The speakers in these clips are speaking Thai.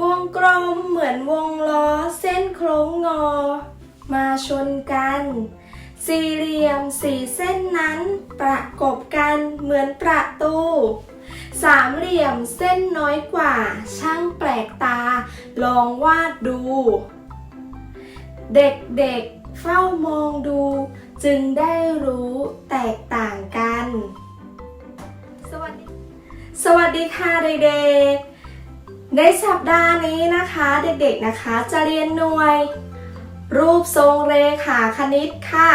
วงกลมเหมือนวงล้อเส้นโค้งงอ มาชนกัน สี่เหลี่ยมสี่เส้นนั้นประกบกันเหมือนประตู สามเหลี่ยมเส้นน้อยกว่า ช่างแปลกตา ลองวาดดู เด็กๆเฝ้ามองดู จึงได้รู้แตกต่างกัน สวัสดี สวัสดีค่ะเด็กๆ ในสัปดาห์นี้นะคะเด็กๆนะคะจะเรียนหน่วย รูปทรงเรขาคณิตค่ะ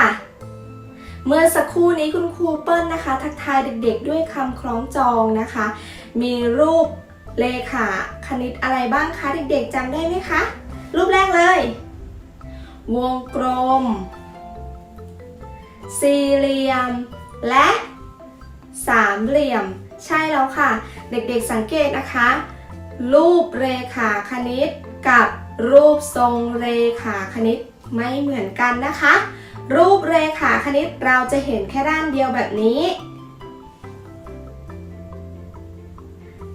เมื่อสักครู่นี้คุณครูเปิ้ลนะคะ ทักทายเด็กๆ ด้วยคำคล้องจองนะคะ มีรูปเลขาคณิตอะไรบ้างคะเด็กๆจำได้ไหมคะ รูปแรกเลย วงกลม สี่เหลี่ยม และสามเหลี่ยม ใช่แล้วค่ะ เด็กๆสังเกตนะคะ รูปเรขาคณิต กับรูปทรงเรขาคณิตไม่เหมือนกันนะคะ รูปเรขาคณิตเราจะเห็นแค่ด้านเดียวแบบนี้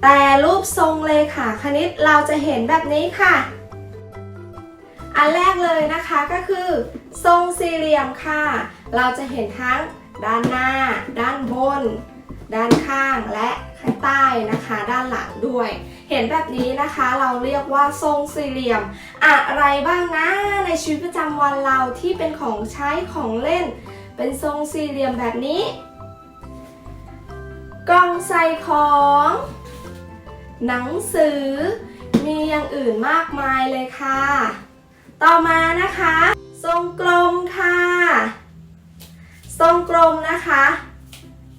แต่รูปทรงเลขาคณิตเราจะเห็นแบบนี้ค่ะ อันแรกเลยนะคะก็คือ ทรงสี่เหลี่ยมค่ะ เราจะเห็นทั้งด้านหน้า ด้านบน ด้านข้างและข้างใต้นะคะ ด้านหลังด้วย เห็นแบบนี้นะคะเราเรียกว่าทรงสี่เหลี่ยม อะไรบ้างนะในชีวิตประจำวันเราที่เป็นของใช้ของเล่น เป็นทรงสี่เหลี่ยมแบบนี้ กล่องใส่ของ หนังสือ มีอย่างอื่นมากมายเลยค่ะ ต่อมานะคะ ทรงกลมค่ะ ทรงกลมนะคะ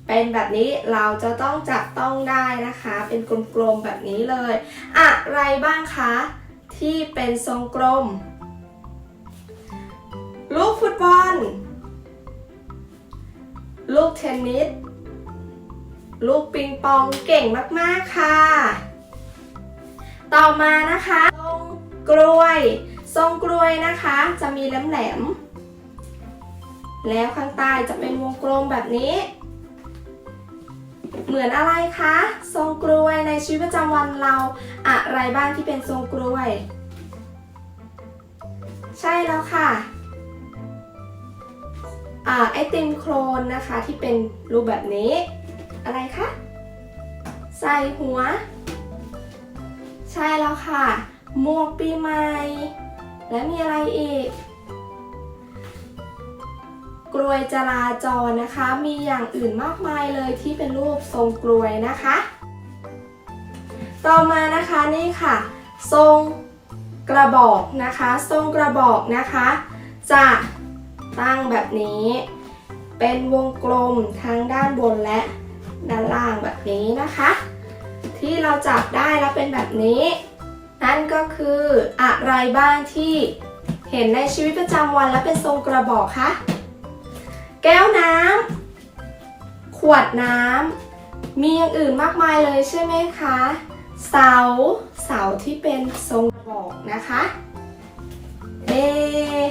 เป็นแบบนี้เราจะต้องจับต้องได้นะคะ เป็นกลมๆแบบนี้เลย อะไรบ้างคะ ที่เป็นทรงกลม ลูกฟุตบอล ลูกเทนนิส ลูกปิงปองเก่งมากๆค่ะ ต่อมานะคะ ทรงกลวย ทรงกลวยนะคะ จะมีแหลมๆแล้วข้างใต้จะเป็นวงกลมแบบนี้ เหมือนอะไรคะ ทรงกลวยในชีวิตประจำวันเรา อะไรบ้างที่เป็นทรงกลวย ใช่แล้วค่ะอ่าไอติมโครนนะคะที่เป็นรูปแบบนี้ อะไรคะ ใส่หัว ใช่แล้วค่ะ หมวกปีใหม่ และมีอะไรอีกก ลวยจราจรนะคะ มีอย่างอื่นมากมายเลยที่เป็นรูปทรงกลวยนะคะ ต่อมานะคะนี่ค่ะ ทรงกระบอกนะคะ ทรงกระบอกนะคะ จะตั้งแบบนี้ เป็นวงกลมทั้งด้านบนและด้านล่างแบบนี้นะคะ ที่เราจับได้แล้วเป็นแบบนี้ นั่นก็คืออะไรบ้างที่เห็นในชีวิตประจำวันและเป็นทรงกระบอกคะ แก้วน้ำขวดน้ำมีอย่างอื่นมากมายเลยใช่ไหมคะ เสา เสาที่เป็นทรงกระบอกนะคะเอะ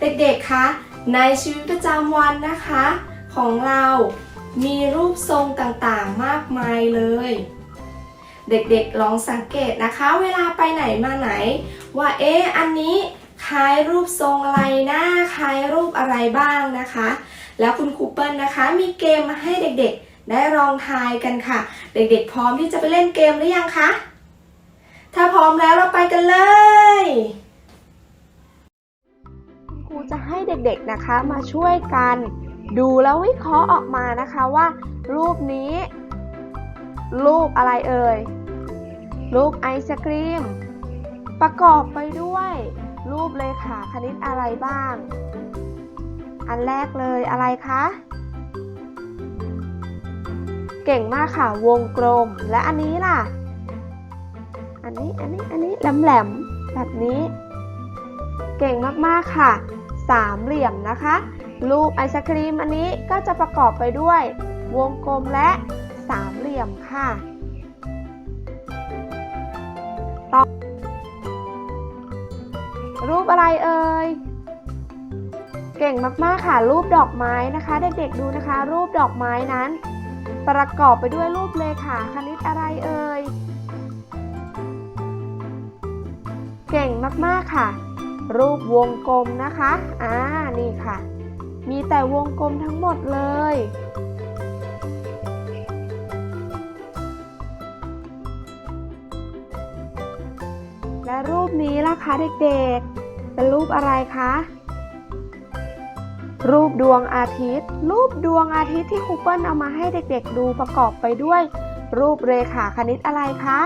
เด็กๆคะในชีวิตประจำวันนะคะ ของเรามีรูปทรงต่างๆมากมายเลย เด็กๆลองสังเกตนะคะ เวลาไปไหนมาไหน ว่าเอ๊ะอันนี้คล้ายรูปทรงอะไรนะคล้ายรูปอะไรบ้างนะคะ แล้วคุณครูเปิลนะคะ มีเกมมาให้เด็กๆ ได้ลองทายกันค่ะ เด็กๆ พร้อมที่จะไปเล่นเกมหรือยังคะ ถ้าพร้อมแล้วเราไปกันเลยคุณครูจะให้เด็กๆนะคะมาช่วยกัน ดูแล้ววิเคราะห์ออกมานะคะว่า รูปนี้ รูปอะไรเอ่ยรูปไอศกรีม ประกอบไปด้วย รูปเลขาคณิตอะไรบ้าง อันแรกเลยอะไรคะ เก่งมากค่ะ วงกลม และอันนี้ล่ะ อันนี้ อันนี้ อันนี้แหลมๆแบบนี้ เก่งมากๆค่ะ สามเหลี่ยมนะคะ รูปไอศครีมอันนี้ก็จะประกอบไปด้วย วงกลมและสามเหลี่ยมค่ะต่อรูปอะไรเอ่ย เก่งมากๆค่ะ รูปดอกไม้นะคะ เด็กๆดูนะคะ รูปดอกไม้นั้น ประกอบไปด้วยรูปเลขาคณิตอะไรเอ่ยเก่งมากๆค่ะ รูปวงกลมนะคะอ่านี่ค่ะ มีแต่วงกลมทั้งหมดเลยและรูปนี้ล่ะคะเด็กๆ เป็นรูปอะไรคะ รูปดวงอาทิตย์ รูปดวงอาทิตย์ที่ครูเปิ้ลเอามาให้เด็กๆดูประกอบไปด้วย รูปเรขาคณิตอะไรคะ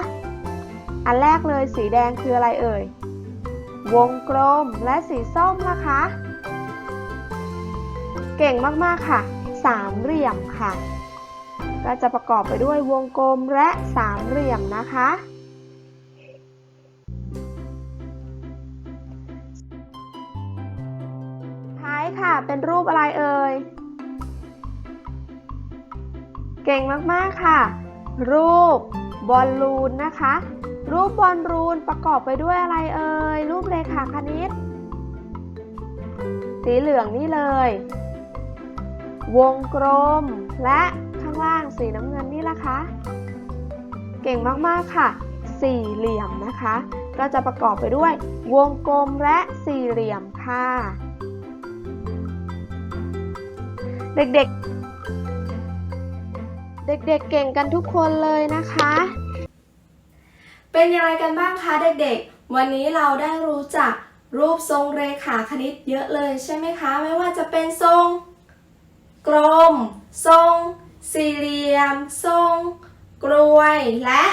อันแรกเลยสีแดงคืออะไรเอ่ย วงกลมและสีส้มล่ะคะ เก่งมากๆค่ะ สามเหลี่ยมค่ะ ก็จะประกอบไปด้วยวงกลมและสามเหลี่ยมนะคะ ค่ะ เป็นรูปอะไรเอ่ย เก่งมากๆค่ะ รูปบอลลูนนะคะ รูปบอลลูนประกอบไปด้วยอะไรเอ่ย รูปเรขาคณิต สีเหลืองนี่เลย วงกลม และข้างล่างสีน้ำเงินนี่ละคะ เก่งมากๆค่ะ สี่เหลี่ยมนะคะ ก็จะประกอบไปด้วยวงกลมและสี่เหลี่ยมค่ะ เด็กๆ เด็กๆเก่งกันทุกคนเลยนะคะ เป็นยังไงกันบ้างคะเด็กๆ วันนี้เราได้รู้จักรูปทรงเรขาคณิตเยอะเลยใช่ไหมคะ ไม่ว่าจะเป็นทรง กลม ทรง สี่เหลี่ยม ทรง กลวยและ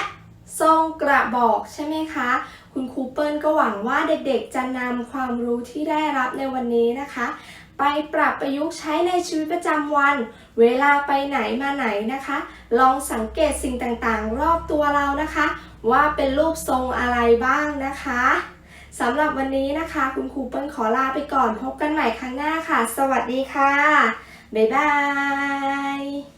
ทรงกระบอกใช่ไหมคะ คุณครูเปิลก็หวังว่าเด็กๆ จะนำความรู้ที่ได้รับในวันนี้นะคะ ไปปรับประยุกต์ใช้ในชีวิตประจำวัน เวลาไปไหนมาไหนนะคะ ลองสังเกตสิ่งต่างๆ รอบตัวเรานะคะ ว่าเป็นรูปทรงอะไรบ้างนะคะสำหรับวันนี้นะคะ คุณครูเปิ้ลขอลาไปก่อนพบกันใหม่ครั้งหน้าค่ะ สวัสดีค่ะ บ๊ายบาย